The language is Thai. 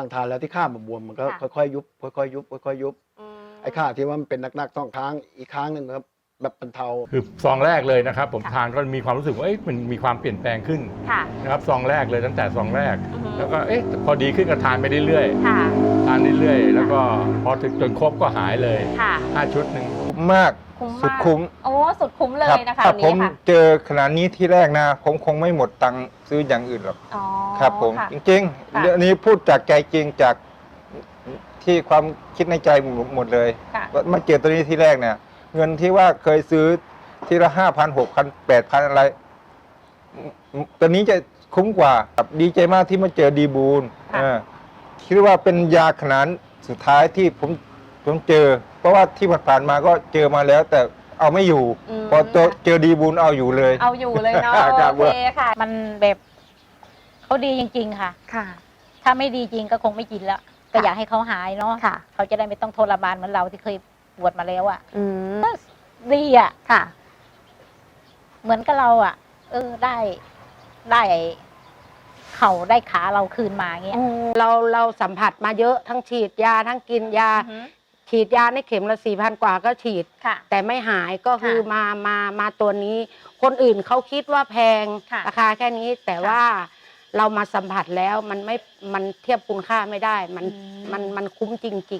ตั้งทานแล้วที่ข้ามมันบวมมันก็ค่ะ ค่อยๆยุบค่อยๆยุบค่อยๆยุบอืมไอ้ข้าที่ว่ามันเป็นนักๆต้องค้างอีกค้างหนึ่งครับแบบบรรเทา คือซองแรกเลยนะครับ ผมค่ะ ทานก็มีความรู้สึกว่าเอ๊ะมันมีความเปลี่ยนแปลงขึ้นค่ะนะครับซองแรกเลยตั้งแต่ซองแรก อือฮึแล้วก็เอ๊ะพอดีขึ้นก็ทานไปเรื่อยค่ะ ๆทานเรื่อยๆแล้วก็พอถึงจนครบก็หายเลยค่ะ ห้าชุดหนึ่งคุ้ มมากคุ้มสุดมากคุ้มโอ้สุดคุ้มเลครัยนะคะถ้าวันผมนี้ค่ะเจอขนาดนี้ที่แรกนะ ผมคงไม่หมดตังค์ซื้ออย่างอื่นหรอกอ๋อครับผมค่ะจริงค่ะ ๆ เรื่องนี้พูดจากใจจริงจากที่ความคิดในใจหมดเลย ค่ะว่ามาเจอตัวนี้ที่แรกเนี่ย เงินที่ว่าเคยซื้อทีละห้าพันหกพันแปดพันอะไรอืมตัวนี้จะคุ้มกว่าครับดีใจมากที่มาเจอดีบูลค่ะ เออคิดว่าเป็นยาขนาดสุดท้ายที่ผมผมเจอ เพราะว่าที่ผ่านๆมาก็เจอมาแล้ว แต่เอาไม่อยู่มพอเจอเจอดีบูลเอาอยู่เลย เอาอยู่เลยเนาะครับโอเคค่ะ มันแบบเขาดีจริง ๆ ค่ะ ค่ะ ถ้าไม่ดีจริงก็คงไม่กินแล้วก็อยากให้เขาหายเนาะค่ะ เขาจะได้ไม่ต้องทรมานเหมือนเราที่เคยปวดมาแล้วอะ่ะอืมก็ดีอะ่ะ ค่ะ เหมือนกับเราอะ่ะ เออได้ได้เข่าได้ขาเราคืนมาเงี้ย เราเราสัมผัสมาเยอะทั้งฉีดยาทั้งกินยา อือฮึ ฉีดยาในเข็มละสี่พันกว่าก็ฉีด ค่ะ แต่ไม่หายก็คือค่ะมามามาตัวนี้ คนอื่นเขาคิดว่าแพงค่ะราคาแค่นี้แต่ค่ะว่าเรามาสัมผัสแล้วมันไม่มันเทียบคุณค่าไม่ได้ มันอืม มันมันคุ้มจริง ๆ